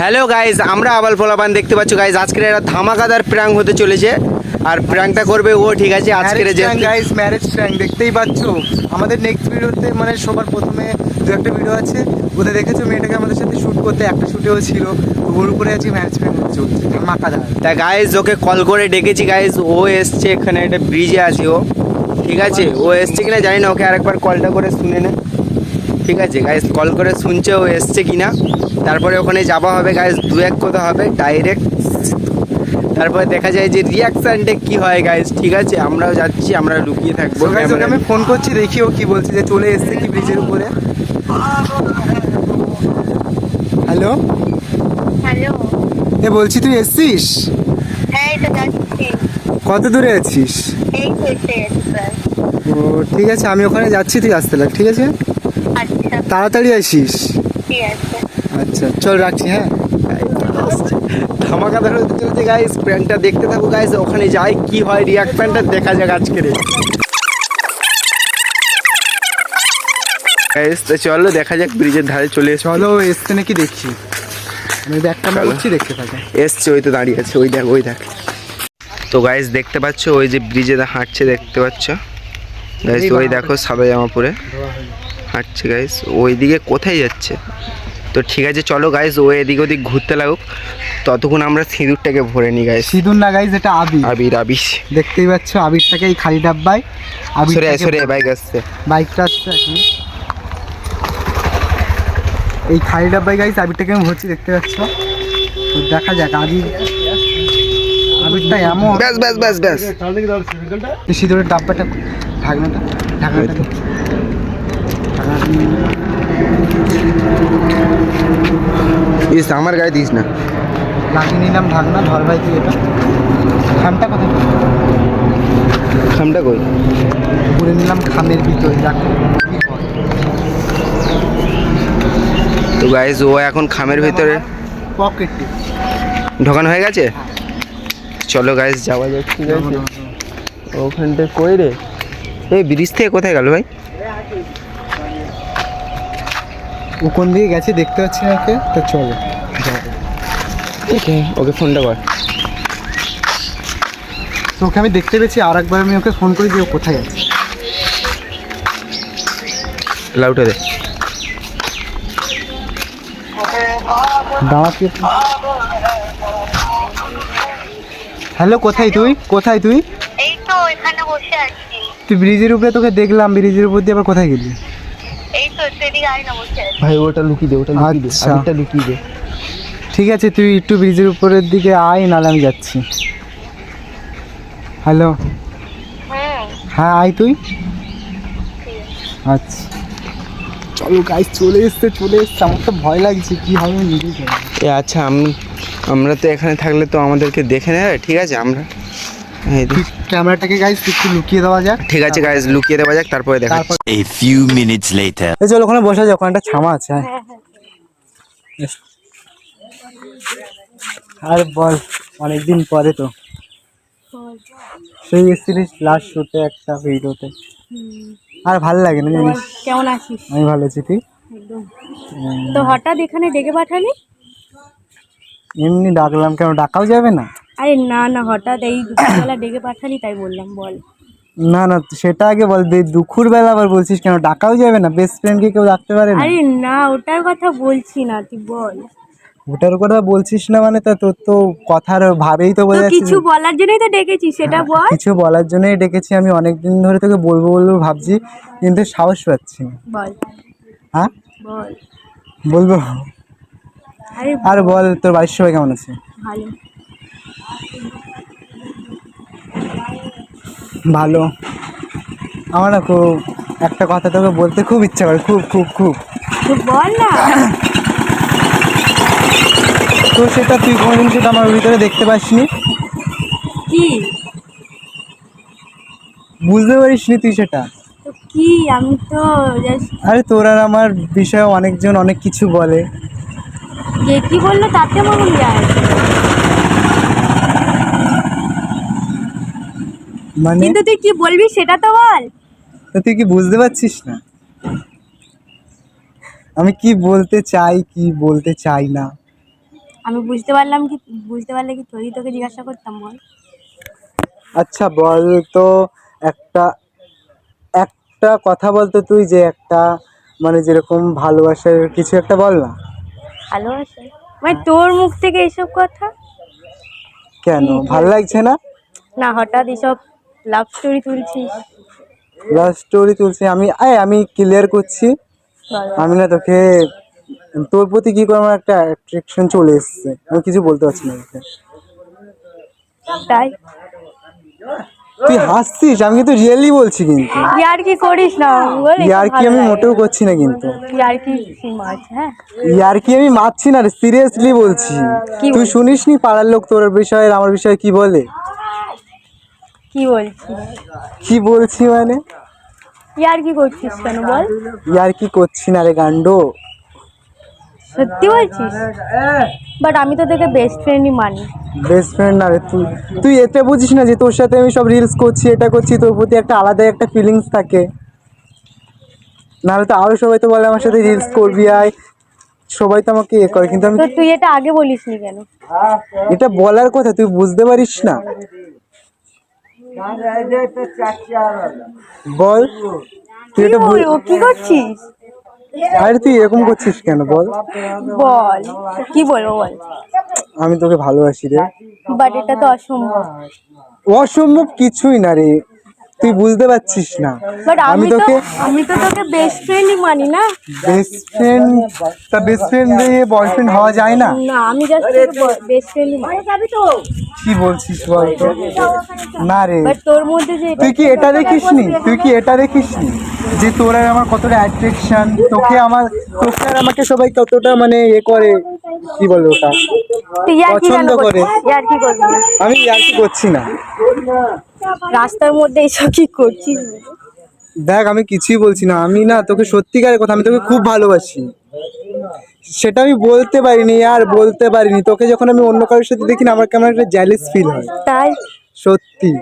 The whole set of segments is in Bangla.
হ্যালো গাইজ আমরা আবাল ফলাপান দেখতে পাচ্ছ গাইজ আজকের একটা ধামাকাদার প্র্যাঙ্ক হতে চলেছে। আর প্র্যাঙ্কটা করবে ও ঠিক আছে? আজকের যে গাইস ম্যারেজ প্র্যাঙ্ক দেখতেই পাচ্ছ? আমাদের নেক্সট ভিডিওতে মানে সবার প্রথমে দু একটা ভিডিও আছে। ওদের দেখেছ? মেয়েটাকে আমাদের সাথে শুট করতে একটা শুটেও ছিল। ওর উপরে আজকে ম্যারেজ প্র্যাঙ্ক চলছে। ধামাকাদার। তা গাইজ ওকে কল করে ডেকেছি গাইজ ও এসছে এখানে একটা ব্রিজে আছে ও। ঠিক আছে? ও এসছে কিনা জানি না ওকে আরেকবার কলটা করে শুনে নে। ঠিক আছে গাইজ কল করে শুনছে ও এসছে কিনা? তারপরে ওখানে যাওয়া হবে গাইজ দু এক কথা হবে ডাইরেক্ট তারপরে দেখা যায় যে রিয়াকশানটা কি হয় গাইজ ঠিক আছে? আমরাও যাচ্ছি আমরা লুকিয়ে থাকব আমি ফোন করছি দেখি ও কি বলছে যে চলে এসছে কি ব্রিজের উপরে। হ্যালো হ্যালো এ বলছি তুই এসছিস? হ্যাঁ কত দূরে আছিস? ও ঠিক আছে আমি ওখানে যাচ্ছি তুই আসতে লাগ ঠিক আছে? তাড়াতাড়ি আসিস? আচ্ছা চল রাখছি হ্যাঁ? ধামাকাদার হতে চলছে গাইস প্র্যাঙ্কটা দেখতে থাকো গাইস ওখানে যাই কি হয় রিয়াক্ট প্যান্টটা দেখা যাক আজকের গাইজ তো চলো দেখা যাক ব্রিজের ধারে চলে এসো চলো এসছে নাকি দেখছি। আমি ব্যাগটা চলো। করছি দেখতে থাকো। এসছে ওই তো দাঁড়িয়ে আছে ওই দেখ ওই দেখ। তো গাইস দেখতে পাচ্ছ ওই যে ব্রিজে হাঁটছে দেখতে পাচ্ছ? গাইস ওই দেখো সাদা জামা পরে। হাঁটছে গাইজ ওইদিকে কোথায় যাচ্ছে? তো ঠিক আছে চলো গাইস ও এদিক ওদিক ঘুরতে লাগুক। ততক্ষণ আমরা সিঁদুরটাকে ভরে নিই গাইস সিঁদুর না গাইস এটা আবির। আবির আবিস দেখতেই পাচ্ছ আবিরটাকে এই খালি ডাব্বায় সরে আয়, সরে বাইক আসছে। বাইকটা আসছে এখন এই খালি ডাব্বায় গাইস আবিরটাকে আমি ভরছি দেখতে পাচ্ছ? তো দেখা যাক আবির আবিরটা এমন ব্যাস ব্যাস ব্যাস ব্যাস। সিঁদুরের ডাব্বাটা ঢাকনাটা ঢাকনাটা। ইস আমার গায়ে দিস না। লাগিয়ে নিলাম ঢাকনা ধর ভাই তুই এটা। খামটা কোথায়? খামটা কই? পুরে নিলাম খামের ভিতরে দেখো। তো গাইজ ও এখন খামের ভিতরে পকেটে ঢোকানো হয়ে গেছে? চলো গাইজ যাওয়া যাক ঠিক আছে। ওখানটা কই রে? এই ব্রিজ থেকে কোথায় গেল ভাই? ও কোন দিকে গেছে দেখতে পাচ্ছি না ওকে তো চলো। যাব। ওকে ওকে ফোনটা কর। তো ওকে আমি দেখতে পেয়েছি আর একবার আমি ওকে ফোন করি যে ও কোথায় আছে লাউটা দে। দাঁড়াতে হ্যালো কোথায় তুই? কোথায় তুই? এই তো এখানে বসে আছি। তুই ব্রিজের উপরে তোকে দেখলাম ব্রিজের উপর দিয়ে আবার কোথায় গেলি এই তো সেদিকে আয় না বসে আছি ভাই ওটা লুকিয়ে দে ওটা লুকিয়ে দে আচ্ছা। আরেকটা লুকিয়ে দে। ঠিক আছে তুই একটু ব্রিজের উপরের দিকে আয় নাহলে আমি যাচ্ছি। হ্যালো হ্যাঁ। আয় তুই। আচ্ছা। চলো গাইস চলে এসছে চলে এসছে। আমার তো ভয় লাগছে কি হবে আমি নিজেই জানি না। এ আচ্ছা আমি আমরা তো এখানে থাকলে তো আমাদেরকে দেখে নেবে ঠিক আছে আমরা ক্যামেরাটাকে গাইস একটু লুকিয়ে দেওয়া যাক। ঠিক আছে গাইজ লুকিয়ে দেওয়া যাক তারপরে দেখা A few minutes later. এই চল ওখানে বসে যাও ওখানে একটা ছামা আছে হ্যাঁ। আর বল অনেকদিন পরে তো। সেই এসেছিলিস লাস্ট শুটে একটা ভিডিওতে আর ভালো লাগে না জানিস? কেমন আছিস? আমি ভালো আছি তুই? একদম। তো হঠাৎ এখানে ডেকে পাঠালি? এমনি ডাকলাম কেন ডাকাও যাবে না? আরে না না হঠাৎ এই দুপুরবেলা ডেকে পাঠালি তাই বললাম বল। না না সেটা আগে বল দুপুর বেলা আবার বলছিস কেন? ডাকাও যাবে না বেস্ট ফ্রেন্ডকে কেউ ডাকতে পারে না। আরে না ওটার কথা বলছি না তুই বল। ওটার কথা বলছিস না মানে তা তোর তো কথার ভাবেই তো বোঝা কিছু বলার জন্যই তো ডেকেছি সেটা বল। কিছু বলার জন্যই ডেকেছি আমি অনেক দিন ধরে তোকে বলব বলব ভাবছি কিন্তু সাহস পাচ্ছি না। বল। হ্যাঁ? বল। বলব। আরে আর বল তোর বাড়ির সবাই কেমন আছে? ভালো। ভালো। আমার না খুব একটা কথা তোকে বলতে খুব ইচ্ছা করে খুব খুব খুব। বল না। তো সেটা তুই কোনোদিন সেটা আমার ভিতরে দেখতে পাসনি? কি? বুঝতে পারিসনি তুই সেটা? কি? আমি তো আরে তোর আর আমার বিষয়ে অনেকজন অনেক কিছু বলে। কে কি বলল তাতে মন যায় মানে? কিন্তু তুই কি বলবি সেটা তো বল। তো তুই কি বুঝতে পারছিস না? আমি কি বলতে চাই কি বলতে চাই না? আমি বুঝতে পারলাম কি বুঝতে পারলে কি তোরই তোকে জিজ্ঞাসা করতাম বল। আচ্ছা বল তো একটা একটা কথা বলতো তুই যে একটা মানে যেরকম ভালোবাসার কিছু একটা বল না। ভালোবাসা? মানে তোর মুখ থেকে এইসব কথা? কেন? ভালো লাগছে না? না হঠাৎ এইসব লাভ স্টোরি তুলছিস? লাভ স্টোরি তুলছি। আমি আয় আমি ক্লিয়ার করছি। আমি না তোকে তোর প্রতি কি করে আমার একটা অ্যাট্রাকশন চলে এসেছে? আমি কিছু বলতে পারছি না তাই? তুই হাসছিস আমি কিন্তু রিয়েলি বলছি কিন্তু। ইয়ার কি করিস না? ইয়ার কি আমি মোটেও করছি না কিন্তু। ইয়ার কি সীমা আছে হ্যাঁ? ইয়ার কি আমি মারছি না রে? সিরিয়াসলি বলছি। তুই বলছিস? শুনিসনি পাড়ার লোক তোর বিষয়ে আমার বিষয়ে কি বলে? কি বলছিস? কি বলছি মানে? ইয়ার কি করছিস কেন বল? ইয়ার কি করছি না রে গান্ড? সত্যি বলছিস? বাট আমি তো তোকে বেস্ট ফ্রেন্ডই মানি। বেস্ট ফ্রেন্ড না রে তুই তুই এটা বুঝিস না যে তোর সাথে আমি সব রিলস করছি এটা করছি তোর প্রতি একটা আলাদা একটা ফিলিংস থাকে। নাহলে তো আরও সবাই তো বলে আমার সাথে রিলস করবি আয়। সবাই তো আমাকে ইয়ে করে কিন্তু আমি তুই এটা আগে বলিসনি কেন? এটা বলার কথা তুই বুঝতে পারিস না। বল তুই এটা বল কি করছিস? আরে তুই এরকম করছিস কেন? বল। বল কি বলব বল। আমি তোকে ভালোবাসি রে। বাট এটা তো অসম্ভব। অসম্ভব কিছুই না রে। তুই বুঝতে পারছিস না। আমি তোকে আমি তো তোকে বেস্ট ফ্রেন্ডই মানি না। বেস্ট ফ্রেন্ড তা বেস্ট ফ্রেন্ড দিয়ে বয়ফ্রেন্ড হওয়া যায় না? না আমি জাস্ট বেস্ট ফ্রেন্ডই মানি। তো। কি বলছিস বল তো না রে। বাট তোর মধ্যে যে তুই কি এটা দেখিসনি তুই কি এটা দেখিসনি যে তোর আর আমার কতটা অ্যাট্রাকশন তোকে আমার তোকে আর আমাকে সবাই কতটা মানে এ করে? কি বলে ওটা? পছন্দ করে। ইয়ার কি করবি? আমি আর কি করছি না। রাস্তার মধ্যে এইসব কি করছিস দেখ আমি কিছুই বলছি না। আমি না তোকে সত্যিকারের কথা আমি তোকে খুব ভালোবাসি। সেটা আমি বলতে পারিনি আর বলতে পারিনি। তোকে যখন আমি অন্য কারোর সাথে দেখি না আমার কেমন একটা জ্যালিস ফিল হয়। তাই? সত্যি।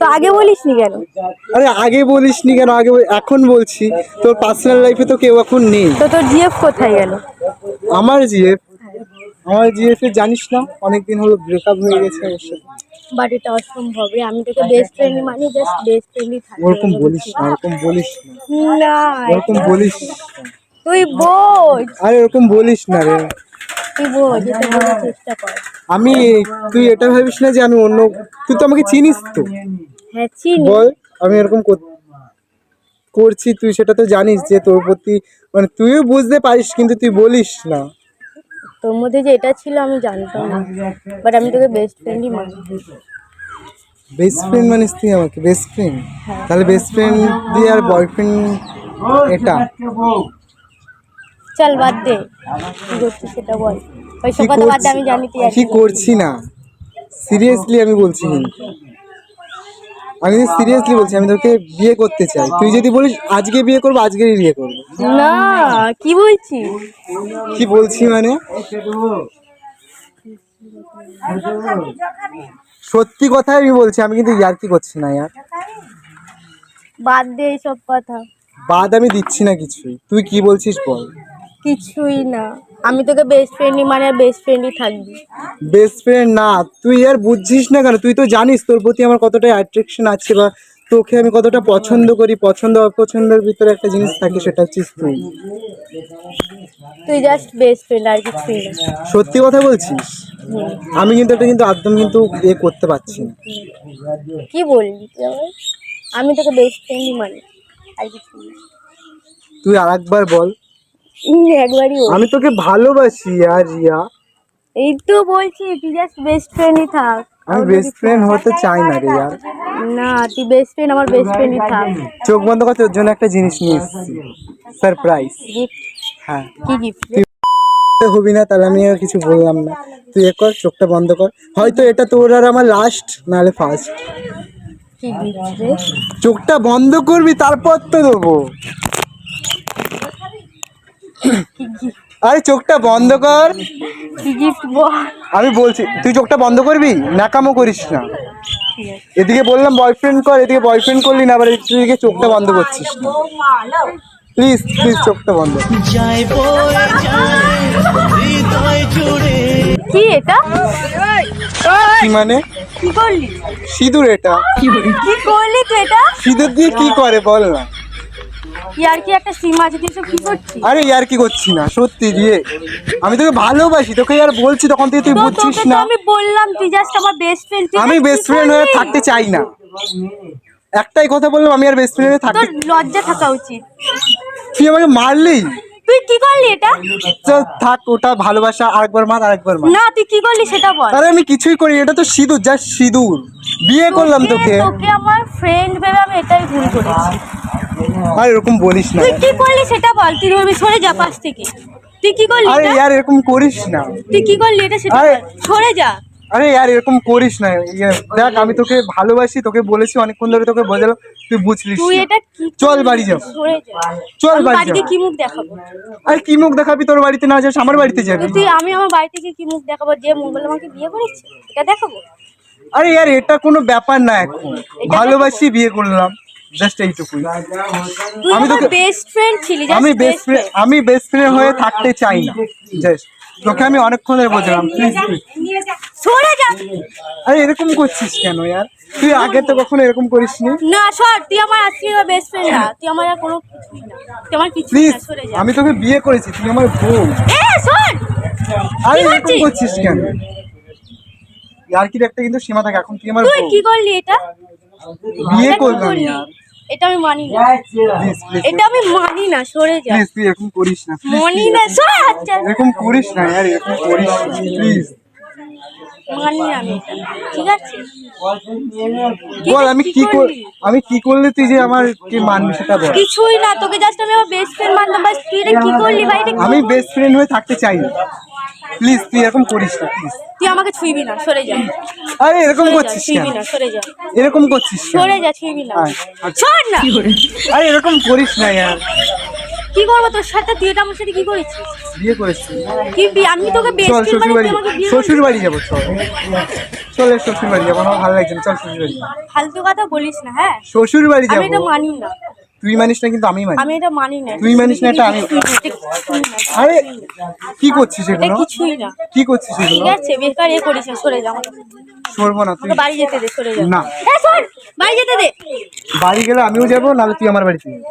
তো আগে বলিসনি কেন? আরে আগে বলিসনি কেন? আগে বল- এখন বলছি। তোর পার্সোনাল লাইফে তো কেউ এখন নেই। তো তোর জিএফ কোথায় গেল? আমার জিএফ আমার জিএফ জানিস না অনেকদিন হলো ব্রেকআপ হয়ে গেছে ওর সাথে। বাট এটা অসম্ভব। রে আমি তোকে বেস্ট ফ্রেন্ডই মানি জাস্ট বেস্ট ফ্রেন্ডই থাকবে ওরকম বলিস না ওরকম বলিস না। ওরকম বলিস তুই বল। আরে ওরকম বলিস না রে। তুই বোঝ এটা বোঝার চেষ্টা কর। আমি তুই এটা ভাবিস না যে আমি অন্য তুই তো আমাকে চিনিস তো। হ্যাঁ চিনি। বল আমি এরকম কর- করছি তুই সেটা তো জানিস যে তোর প্রতি মানে তুইও বুঝতে পারিস কিন্তু তুই বলিস না। তোর মধ্যে যে এটা ছিল আমি জানতাম না। বাট আমি তোকে বেস্ট ফ্রেন্ডই মানি বেস্ট ফ্রেন্ড মানিস তুই আমাকে বেস্ট ফ্রেন্ড তাহলে বেস্ট ফ্রেন্ড দিয়ে আর বয়ফ্রেন্ড এটা? চল বাদ দে। কি করছিস সেটা বল। ওইসব কি কথা বাদ দে আমি জানি তুই কি করছি না? সিরিয়াসলি আমি বলছি কিন্তু। আমি সিরিয়াসলি বলছি আমি তোকে বিয়ে করতে চাই। তুই যদি বলিস আজকে বিয়ে করব আজকেই বিয়ে করব। না কি বলছিস কি বলছি মানে? সত্যি কথাই আমি বলছি আমি কিন্তু ইয়ার কি করছি না ইয়ার। বাদ দে এইসব কথা। বাদ আমি দিচ্ছি না কিছুই। তুই কি বলছিস বল। কিছুই না। আমি তোকে বেস্ট ফ্রেন্ডই মানে বেস্ট ফ্রেন্ডই থাকবি। বেস্ট ফ্রেন্ড না তুই আর বুঝছিস না কেন? তুই তো জানিস তোর প্রতি আমার কতটা অ্যাট্রাকশন আছে বা তোকে আমি কতটা পছন্দ করি পছন্দ অপছন্দের ভিতরে একটা জিনিস থাকে সেটা হচ্ছিস তুই। তুই জাস্ট বেস্ট ফ্রেন্ড আর কিছুই না সত্যি কথা বলছিস? আমি কিন্তু এটা কিন্তু একদম কিন্তু এ করতে পারছি না। কি বললি তুই আবার আমি তোকে বেস্ট ফ্রেন্ডই মানে আর কিছু না তুই আর একবার বল। একবারই আমি তোকে ভালোবাসি আর রিয়া। এই তো বলছি তুই জাস্ট বেস্ট ফ্রেন্ডই থাক। আমি বেস্ট ফ্রেন্ড হতে চাই না রে না তুই বেস্ট ফ্রেন্ড আমার বেস্ট ফ্রেন্ডই থাক। চোখ বন্ধ কর তোর জন্য একটা জিনিস নিয়ে এসেছি। সারপ্রাইজ হ্যাঁ। কি গিফট হবি না তাহলে আমি আর কিছু বললাম না। তুই এ কর চোখটা বন্ধ কর। হয়তো এটা তোর আর আমার লাস্ট নাহলে ফার্স্ট কি গিফট রে? চোখটা বন্ধ করবি তারপর তো দেবো। আরে চোখটা বন্ধ কর। কি আমি বলছি তুই চোখটা বন্ধ করবি? নাকামো করিস না। এদিকে বললাম বয়ফ্রেন্ড কর এদিকে বয়ফ্রেন্ড করলি না আবার এদিকে চোখটা বন্ধ করছিস প্লিজ প্লিজ চোখটা বন্ধ বয়ে এটা? কি মানে? কি করলি সিঁদুর এটা। কি করলি তুই এটা? সিঁদুর দিয়ে কি করে বল না। ইয়ার কি একটা সিম আছে তুই কি করছিস? আরে ইয়ার কি করছি না সত্যি দিয়ে। আমি তোকে ভালোবাসি তোকে আর বলছি তখন থেকে তুই তো বুঝছিস না। আমি বললাম তুই জাস্ট আমার বেস্ট ফ্রেন্ড আমি বেস্ট ফ্রেন্ড হয়ে থাকতে চাই না। একটাই কথা বললাম আমি আর বেস্ট ফ্রেন্ড হয়ে থাকতে লজ্জা থাকা উচিত। তুই আমাকে মারলি? তুই কি করলি এটা? চল থাক ওটা ভালোবাসা আরেকবার মার আরেকবার মার। না তুই কি করলি সেটা বল। আরে আমি কিছুই করি এটা তো সিঁদুর যা সিঁদুর। বিয়ে করলাম তোকে। তোকে আমার ফ্রেন্ড ভেবে আমি এটাই ভুল করেছি। আর এরকম বলিস না। তুই কি করলি সেটা বল তুই সরে যা পাশ থেকে। তুই কি করলি আরে? ইয়ার এরকম করিস না। তুই কি করলি এটা সেটা আরে- বল। সরে যা। আরে ইয়ার এরকম করিস না। ইয়ে, দেখ আমি তোকে ভালোবাসি তোকে বলেছি অনেকক্ষণ ধরে তোকে বোঝালাম তুই বুঝলিস তুই না। এটা কি চল বাড়ি যাও। সরে যা। চল আমি বাড়ি বাড়িতে যাও। কি মুখ দেখাবো? আরে কি মুখ দেখাবি? তোর বাড়িতে না যাস আমার বাড়িতে যাবি। তো তুই আমি আমার বাড়ি থেকে কি মুখ দেখাবো? যে মঙ্গল আমাকে বিয়ে করেছে এটা দেখাবো? আরে ইয়ার এটা কোনো ব্যাপার না এখন। ভালোবাসি বিয়ে করলাম। জাস্ট এইটুকুই। আমি আমার তোকে- বেস্ট ফ্রেন্ড ছিলি আমি বেস্ট ফ্রেন্ড আমি বেস্ট ফ্রেন্ড হয়ে থাকতে চাই না। জাস্ট তোকে আমি অনেকক্ষণ ধরে বোঝালাম প্লিজ সরে যা। আরে এরকম করছিস কেন ইয়ার তুই আগে তো কখনো এরকম করিসনি না? সর তুই আমার আজকে বেস্ট ফ্রেন্ড না। তুই আমার আর কোনো কিছুই না। তুই আমার প্লিজ না সরে যা। আমি তোকে বিয়ে করেছি তুই আমার বউ এ সর! আরে কি এরকম করছিস? কেন? ইয়ার কি একটা কিন্তু সীমা থাকে এখন তুই আমার তুই কি করলি এটা? বিয়ে করলাম এটা আমি মানি না। প্লিজ প্লিজ এটা আমি মানি না সরে যা। প্লিজ তুই এরকম করিস না। মানি না সরে আচ্ছা। এরকম করিস না এরকম করিস প্লিজ মানি আমি ঠিক আছে? বল আমি কি কর আমি কি করলে তুই যে আমার কি মানবি সেটা বল। কিছুই না তোকে জাস্ট আমি আমার বেস্ট ফ্রেন্ড মানতাম বাস তুই এটা কি করলি? ভাই এটা আমি বেস্ট ফ্রেন্ড হয়ে থাকতে চাই না। প্লিজ তুই এরকম করিস না প্লিজ তুই আমাকে ছুঁইবি না সরে যা। আরে এরকম করছিস ছুঁইবি না সরে যা। এরকম করছিস সরে যা ছুঁইবি না। সর না। আরে এরকম করিস না ইয়ার। কি করব তোর সাথে? তুই এটা আমার সাথে কি করেছিস? বিয়ে করেছিস কি বি- আমি তোকে বেস্ট চল শ্বশুর বাড়ি শ্বশুর বাড়ি যাব চল। চলে শ্বশুর বাড়ি যাব আমার ভালো লাগছে না চল শ্বশুর বাড়ি যাব। ফালতু কথা বলিস না হ্যাঁ? শ্বশুর বাড়ি আমি এটা যাব মানি না। তুই মানিস না কিন্তু আমি মানি। আমি এটা মানি না। তুই মানিস না এটা আমি এটা কিছুই না। আরে কি করছিস এটা এগুলো? কিছুই না। কি করছিস ঠিক এগুলো আছে বেকার এ করিস না, সরে যা। আমাকে সরবো না তুই বাড়ি যেতে দে সরে যা। না। এ, সর বাড়ি যেতে দে। বাড়ি গেলে আমিও যাব নাহলে তুই আমার বাড়িতে যাবি।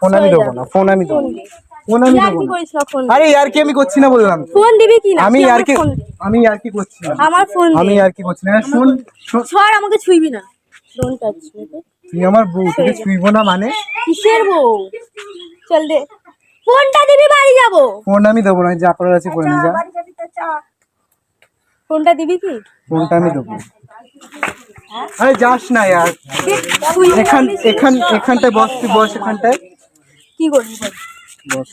ফোন আমি দেবো না ফোন আমি দেবো না। ফোন আমি দেবো কি না। করিস না ফোন আরে ইয়ার কি আমি করছি না বললাম। ফোন দিবি কি না? আমি তুই আর কি আমি আর কি করছি না। আমার ফোন আমি আর কি করছি না। শুন শুন, সর আমাকে ছুঁইবি না। ডোন্ট টাচ মি তুই আমার বউ তোকে ছুঁইবো না মানে? কিসের বউ? চল দে। ফোনটা দিবি বাড়ি যাব। ফোন আমি দেবো না যা করার আছে করে নিয়ে যা। ফোনটা দিবি কি? ফোনটা আমি দেবো। আরে যাস না ইয়ার। না, এখান এখান এখানটায় বস তুই বস এখানটায়। কি করবি বল? বস।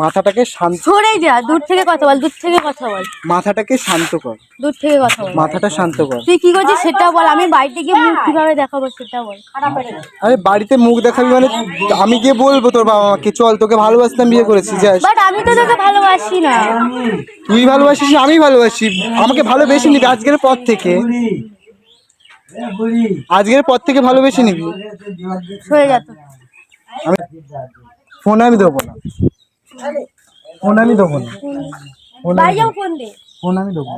মাথাটাকে শান্ত সরে যা দূর থেকে কথা বল দূর থেকে কথা বল। মাথাটাকে শান্ত কর। দূর থেকে কথা বল। মাথাটা শান্ত কর। তুই কি করছিস সেটা বল আমি বাড়িতে গিয়ে মুখ কীভাবে দেখাবো সেটা বল। আরে বাড়িতে মুখ দেখাবি মানে আমি গিয়ে বলব তোর বাবা মাকে চল তোকে ভালোবাসতাম বিয়ে করেছি যাস। বাট আমি তো তোকে ভালোবাসি না। তুই ভালোবাসিস আমি ভালোবাসি। আমাকে ভালোবেসে নিবি আজকের পর থেকে। আজকের পর থেকে ভালোবেসে নিবি। সরে যা তো। আমি ফোন আমি দেবো না। ফোন আমি দেবো না। ফোন আমি দেবো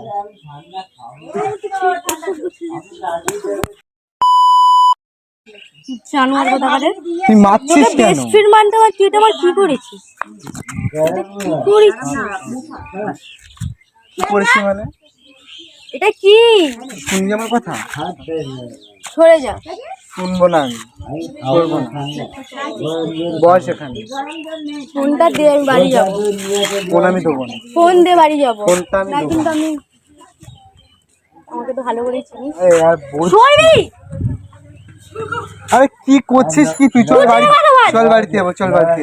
জানোয়ার কথা তুই মারছিস কেন? বেস্ট ফ্রেন্ড মানতে পার তুই এটা আমার কি করেছিস? কি করেছিস? কি মানে? এটা কি? শুনবি আমার কথা? সরে যা। শুনব না আমি। করব না। বস এখানে। ফোনটা দে আমি বাড়ি যাব। ফোন আমি দেবো না। ফোন দে বাড়ি যাব। ফোনটা আমি না কিন্তু আমি আমাকে তো ভালো করেই চিনিস। আরে কি করছিস? কি তুই? চল বাড়ি চল বাড়িতে যাব চল বাড়িতে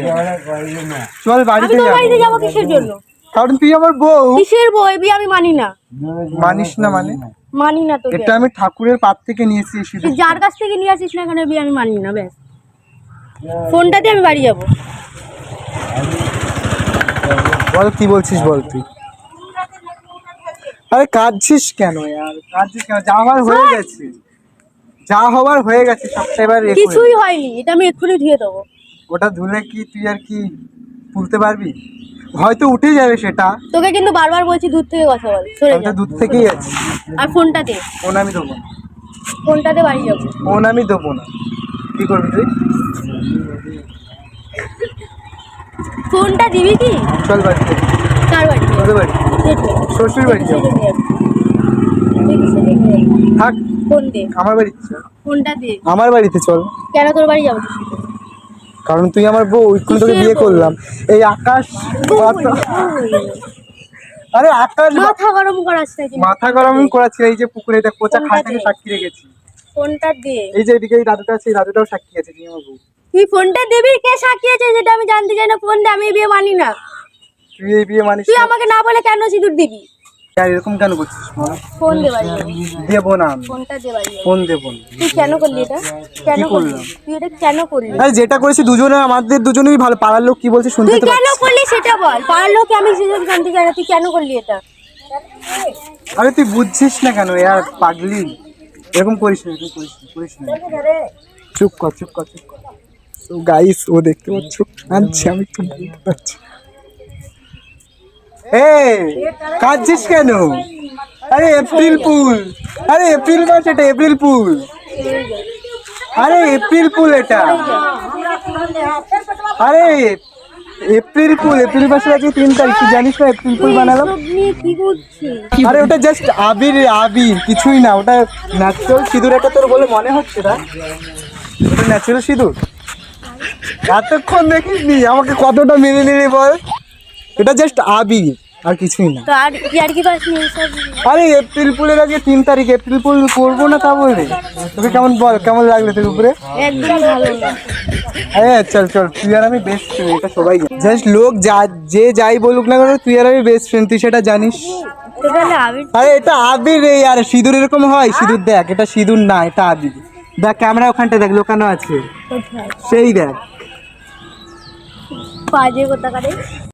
চল বাড়িতে যাব। বাড়িতে যাব কিসের জন্য? কারণ তুই আমার বউ। কিসের বই বিয়ে আমি মানি না। মানিস না মানে? মানি না তোকে। এটা আমি ঠাকুরের পাত থেকে নিয়েছি তুই যার কাছ থেকে নিয়ে আসিস না কেন বিয়ে আমি মানি না ব্যাস। ফোনটা দিয়ে আমি বাড়ি যাব। বল কি বলছিস বল তুই? আরে কাঁদছিস কেন यार? কাঁদছিস কেন? যা হওয়ার হয়ে গেছে। যা হওয়ার হয়ে গেছে সবটা এবার কিছুই হয়নি এটা আমি এক্ষুনি ধুয়ে দেবো। ওটা ধুলে কি তুই আর কি তুলতে পারবি? হয়তো উঠে যাবে সেটা। তোকে কিন্তু বারবার বলছি দূর থেকে কথা বল সরে আমি যা। তো দূর থেকেই আছি। আর ফোনটা দে। ফোন আমি দেবো না। ফোনটাতে বাড়ি যাব। ফোন আমি দেবো না। কি করবি তুই? ফোনটা দিবি কি? চল বাড়িতে কার বাড়ি? তোদের বাড়ি। শ্বশুর বাড়ি যাব। থাক। ফোন দে। আমার বাড়িতে চল। ফোনটা দে। আমার বাড়িতে চল। কেন তোর বাড়ি যাব? কারণ তুই আমার বউ ওইখানে তোকে বিয়ে করলাম। এই আকাশ আরে আকাশ মাথা গরম করাস মাথা গরম করাচ্ছি এই যে পুকুরে দেখ কোচা থেকে সাক্ষী রেখেছি। ফোনটা দে এই যে এদিকে এই দাদুটা আছে এই দাদুটাও সাক্ষী আছে তুই আমার বউ। তুই ফোনটা দিবি? কে সাক্ষী আছে যেটা আমি জানতে চাই না? ফোন দে আমি বিয়ে মানি না। তুই এই বিয়ে মানিস তুই আমাকে না বলে কেন সিঁদুর দিবি? আর এরকম কেন করছিস ফোন দেবো না ফোনটা ফোন দেবো তুই কেন করলি এটা? কেন করলি? তুই এটা কেন করলি? আরে যেটা করেছি দুজনে আমাদের দুজনেই ভালো। পাড়ার লোক কি বলছে শুনতে তুই কেন করলি সেটা বল। পাড়ার লোক আমি সেসব জানতে চাই না। তুই কেন করলি এটা? আরে তুই বুঝছিস না কেন? ইয়ার পাগলি। এরকম করিস না এরকম করিস না করিস না। চুপ কর চুপ কর চুপ কর। তো গাইস ও দেখতে পাচ্ছ? কাঁদছে আমি তো বলতে পারছি। কাঁদছিস কেন? আরে এপ্রিল পুল আরে এপ্রিল মাস এটা, এপ্রিল পুল আরে এপ্রিল পুল এটা। আরে এপ্রিল পুল এপ্রিল মাসের আজকে তিন তারিখ, তুই জানিস না এপ্রিল পুল বানালাম? আরে ওটা জাস্ট আবির আবির, কিছুই না, ওটা ন্যাচুরাল সিঁদুর এটা তোর বলে মনে হচ্ছে না। ওটা ন্যাচারাল সিঁদুর। এতক্ষণ দেখিস নি আমাকে কতটা মেনে নিলি বল? এটা জাস্ট আবির আর কিছুই না। তো আর কি আর কি পাস নি এসব আরে এপ্রিল ফুলের আগে তিন তারিখ এপ্রিল ফুল করব না তা বলে? তোকে কেমন বল কেমন লাগল তোর উপরে? একদম ভালো আরে চল চল তুই আর আমি বেস্ট ফ্রেন্ড এটা সবাই জাস্ট লোক যা যে যাই বলুক না কেন তুই আর আমি বেস্ট ফ্রেন্ড তুই সেটা জানিস। আরে এটা আবির রে আর সিঁদুর এরকম হয় সিঁদুর দেখ এটা সিঁদুর না এটা আবির। দেখ ক্যামেরা ওখানটা দেখ লোকানো আছে। সেই দেখ। বাজে কোথা করে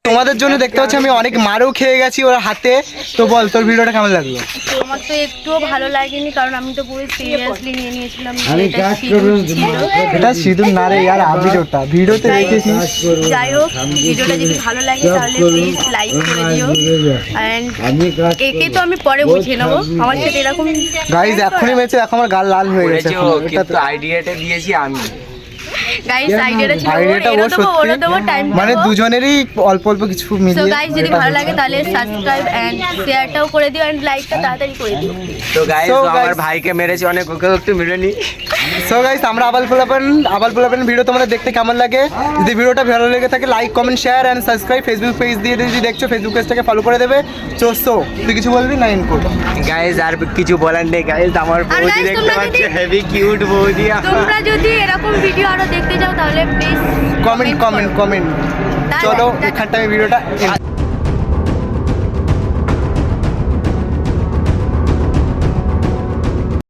তোমাদের জন্য দেখতে পাচ্ছি আমি অনেক মারও খেয়ে গেছি ওর হাতে। তো বল তোর ভিডিওটা কেমন লাগল? আমার তো একটুও ভালো লাগেনি কারণ আমি তো পুরো সিরিয়াসলি নিয়ে নিয়েছিলাম এটা সিঁদুর না রে আর ভিডিওতে যাই হোক ভিডিওটা যদি ভালো লাগে তাহলে প্লিজ লাইক করে দিও। অ্যান্ড একে তো আমি পরে বুঝিয়ে নেব। আমার সাথে এরকম গাইজ এখনই মেয়েছে দেখো আমার গাল লাল হয়ে গেছে এখন। এটা আইডিয়াটা দিয়েছি আমি। গাইস আইডিয়াটা ছিল আইডিয়াটা ও দেবো ওরা দেবো টাইম মানে দুজনেরই অল্প অল্প কিছু সো মিলিয়ে গাইস যদি ভালো লাগে তাহলে সাবস্ক্রাইব এন্ড শেয়ারটাও করে দিও এন্ড লাইকটা তাড়াতাড়ি করে দিও। তো গাইস আমার ভাইকে মেরেছি অনেক ওকে একটু মেরে নি। সো গাইস আমরা আবাল ফুলাপন আবাল ফুলাপন ভিডিও তোমাদের দেখতে কেমন লাগে? যদি ভিডিওটা ভালো লেগে থাকে like comment share and subscribe Facebook page দিয়ে যদি দেখছ ফেসবুক পেজটাকে ফলো করে দেবে। চোদ্দ তুই কিছু বলবি না ইনপুট গাইস আর কিছু বলার নেই গাইজ আমার বৌদি দেখতে তোমরা হেভি কিউট বৌদি। তোমরা যদি এরকম ভিডিও আরও দেখতে চাও তাহলে প্লিজ কমেন্ট কমেন্ট কমেন্ট চলো এখানটা আমি ভিডিওটা